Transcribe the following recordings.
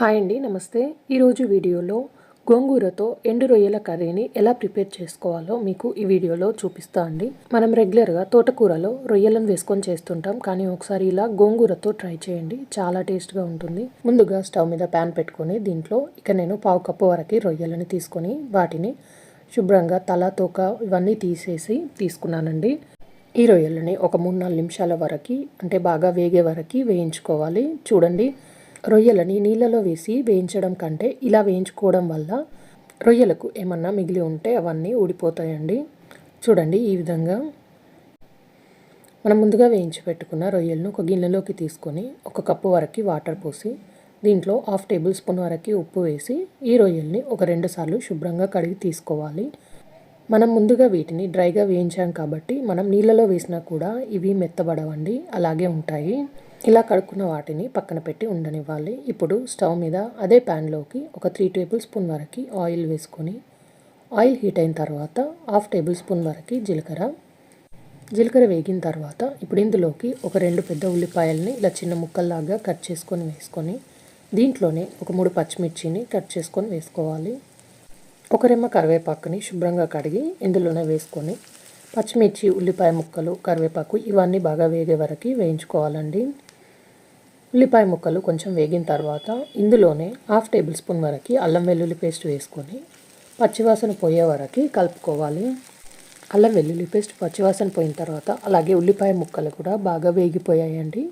Hi అండి నమస్తే. ఈరోజు వీడియోలో గోంగూరతో ఎండు రొయ్యల కర్రీని ఎలా ప్రిపేర్ చేసుకోవాలో మీకు ఈ వీడియోలో చూపిస్తా అండి. మనం రెగ్యులర్గా తోటకూరలో రొయ్యలను వేసుకొని చేస్తుంటాం కానీ ఒకసారి ఇలా గోంగూరతో ట్రై చేయండి. చాలా టేస్ట్గా ఉంటుంది. ముందుగా స్టవ్ మీద ప్యాన్ పెట్టుకొని దీంట్లో ఇక నేను పావు కప్పు వరకు రొయ్యలని తీసుకొని వాటిని శుభ్రంగా తల తోక ఇవన్నీ తీసేసి తీసుకున్నానండి. ఈ రొయ్యలని ఒక మూడు నాలుగు నిమిషాల వరకు అంటే బాగా వేగే వరకు వేయించుకోవాలి. చూడండి రొయ్యలని నీళ్ళలో వేసి వేయించడం కంటే ఇలా వేయించుకోవడం వల్ల రొయ్యలకు ఏమన్నా మిగిలి ఉంటే అవన్నీ ఊడిపోతాయండి. చూడండి ఈ విధంగా. మనం ముందుగా వేయించి పెట్టుకున్న రొయ్యలను ఒక గిన్నెలోకి తీసుకొని ఒక కప్పు వరకు వాటర్ పోసి దీంట్లో హాఫ్ టేబుల్ స్పూన్ వరకు ఉప్పు వేసి ఈ రొయ్యల్ని ఒక రెండు సార్లు శుభ్రంగా కడిగి తీసుకోవాలి. మనం ముందుగా వీటిని డ్రైగా వేయించాం కాబట్టి మనం నీళ్ళలో వేసినా కూడా ఇవి మెత్తబడవండి అలాగే ఉంటాయి. ఇలా కడుక్కున్న వాటిని పక్కన పెట్టి ఉండనివ్వాలి. ఇప్పుడు స్టవ్ మీద అదే ప్యాన్లోకి ఒక త్రీ టేబుల్ స్పూన్ వరకు ఆయిల్ వేసుకొని ఆయిల్ హీట్ అయిన తర్వాత హాఫ్ టేబుల్ స్పూన్ వరకు జీలకర్ర. జీలకర్ర వేగిన తర్వాత ఇప్పుడు ఇందులోకి ఒక రెండు పెద్ద ఉల్లిపాయలని ఇలా చిన్న ముక్కల్లాగా కట్ చేసుకొని వేసుకొని దీంట్లోనే ఒక మూడు పచ్చిమిర్చిని కట్ చేసుకొని వేసుకోవాలి. ఒక రెమ్మ కరివేపాకుని శుభ్రంగా కడిగి ఇందులోనే వేసుకొని పచ్చిమిర్చి ఉల్లిపాయ ముక్కలు కరివేపాకు ఇవన్నీ బాగా వేగే వరకు వేయించుకోవాలండి. ఉల్లిపాయ ముక్కలు కొంచెం వేగిన తర్వాత ఇందులోనే హాఫ్ టేబుల్ స్పూన్ వరకు అల్లం వెల్లుల్లి పేస్ట్ వేసుకొని పచ్చివాసన పోయే వరకు కలుపుకోవాలి. అల్లం వెల్లుల్లి పేస్ట్ పచ్చివాసన పోయిన తర్వాత అలాగే ఉల్లిపాయ ముక్కలు కూడా బాగా వేగిపోయాయండి.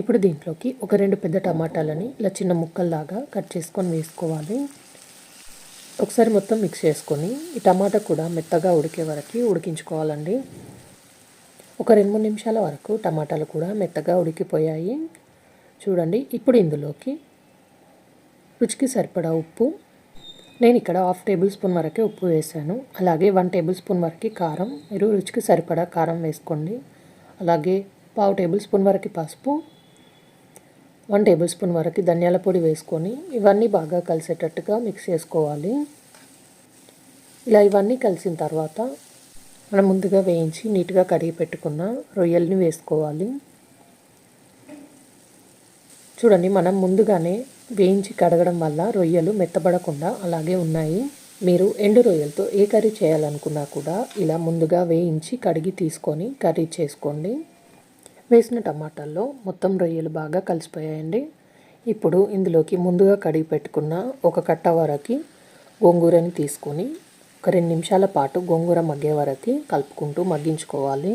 ఇప్పుడు దీంట్లోకి ఒక రెండు పెద్ద టమాటాలని ఇలా చిన్న ముక్కల్లాగా కట్ చేసుకొని వేసుకోవాలి. ఒకసారి మొత్తం మిక్స్ చేసుకొని ఈ టమాటా కూడా మెత్తగా ఉడికే వరకు ఉడికించుకోవాలండి. ఒక రెండు మూడు నిమిషాల వరకు టమాటాలు కూడా మెత్తగా ఉడికిపోయాయి. చూడండి ఇప్పుడు ఇందులోకి రుచికి సరిపడా ఉప్పు. నేను ఇక్కడ హాఫ్ టేబుల్ స్పూన్ వరకే ఉప్పు వేసాను. అలాగే వన్ టేబుల్ స్పూన్ వరకు కారం. మీరు రుచికి సరిపడా కారం వేసుకోండి. అలాగే పావు టేబుల్ స్పూన్ వరకు పసుపు. వన్ టేబుల్ స్పూన్ వరకు ధనియాల పొడి వేసుకొని ఇవన్నీ బాగా కలిసేటట్టుగా మిక్స్ చేసుకోవాలి. ఇలా ఇవన్నీ కలిసిన తర్వాత మనం ముందుగా వేయించి నీట్గా కడిగి పెట్టుకున్న రొయ్యల్ని వేసుకోవాలి. చూడండి మనం ముందుగానే వేయించి కడగడం వల్ల రొయ్యలు మెత్తబడకుండా అలాగే ఉన్నాయి. మీరు ఎండు రొయ్యలతో ఏ కర్రీ చేయాలనుకున్నా కూడా ఇలా ముందుగా వేయించి కడిగి తీసుకొని కర్రీ చేసుకోండి. వేసిన టమాటాల్లో మొత్తం రొయ్యలు బాగా కలిసిపోయాయండి. ఇప్పుడు ఇందులోకి ముందుగా కడిగి పెట్టుకున్న ఒక కట్ట వరకు గోంగూరని తీసుకొని ఒక రెండు నిమిషాల పాటు గోంగూర మగ్గే వరకు కలుపుకుంటూ మగ్గించుకోవాలి.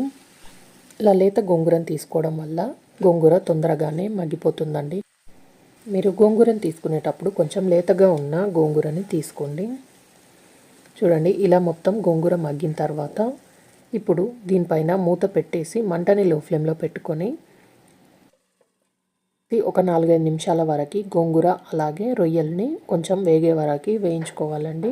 ఇలా లేత గోంగూరని తీసుకోవడం వల్ల గోంగూర తొందరగానే మగ్గిపోతుందండి. మీరు గోంగూరని తీసుకునేటప్పుడు కొంచెం లేతగా ఉన్న గోంగూరని తీసుకోండి. చూడండి ఇలా మొత్తం గోంగూర మగ్గిన తర్వాత ఇప్పుడు దీనిపైన మూత పెట్టేసి మంటని లో ఫ్లేమ్లో పెట్టుకొని ఒక నాలుగైదు నిమిషాల వరకు గోంగూర అలాగే రొయ్యల్ని కొంచెం వేగే వరకు వేయించుకోవాలండి.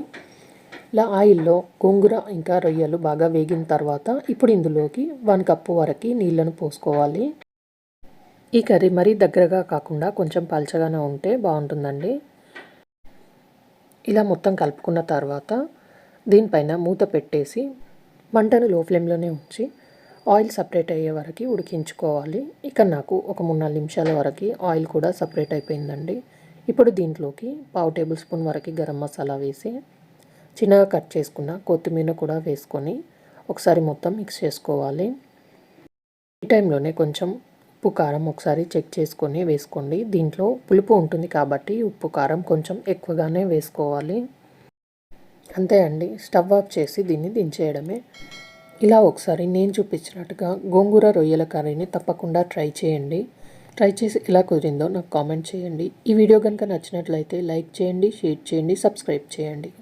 ఇలా ఆయిల్లో గోంగూర ఇంకా రొయ్యలు బాగా వేగిన తర్వాత ఇప్పుడు ఇందులోకి వన్ కప్పు వరకు నీళ్ళను పోసుకోవాలి. ఈ కర్రీ మరీ దగ్గరగా కాకుండా కొంచెం పలచగానే ఉంటే బాగుంటుందండి. ఇలా మొత్తం కలుపుకున్న తర్వాత దీనిపైన మూత పెట్టేసి మంటను లో ఫ్లేమ్లోనే ఉంచి ఆయిల్ సపరేట్ అయ్యే వరకు ఉడికించుకోవాలి. ఇక నాకు ఒక మూడు నాలుగు నిమిషాల వరకు ఆయిల్ కూడా సపరేట్ అయిపోయిందండి. ఇప్పుడు దీంట్లోకి పావు టేబుల్ స్పూన్ వరకు గరం మసాలా వేసి చిన్నగా కట్ చేసుకున్న కొత్తిమీర కూడా వేసుకొని ఒకసారి మొత్తం మిక్స్ చేసుకోవాలి. ఈ టైంలోనే కొంచెం ఉప్పు కారం ఒకసారి చెక్ చేసుకొని వేసుకోండి. దీంట్లో పులుపు ఉంటుంది కాబట్టి ఉప్పు కారం కొంచెం ఎక్కువగానే వేసుకోవాలి. అంతే అండి. స్టవ్ ఆఫ్ చేసి దీన్ని దించేయడమే. ఇలా ఒకసారి నేను చూపించినట్టుగా గోంగూర రొయ్యల కర్రీని తప్పకుండా ట్రై చేయండి. ట్రై చేసి ఎలా కుదిరిందో నాకు కామెంట్ చేయండి. ఈ వీడియో కనుక నచ్చినట్లయితే లైక్ చేయండి షేర్ చేయండి సబ్స్క్రైబ్ చేయండి.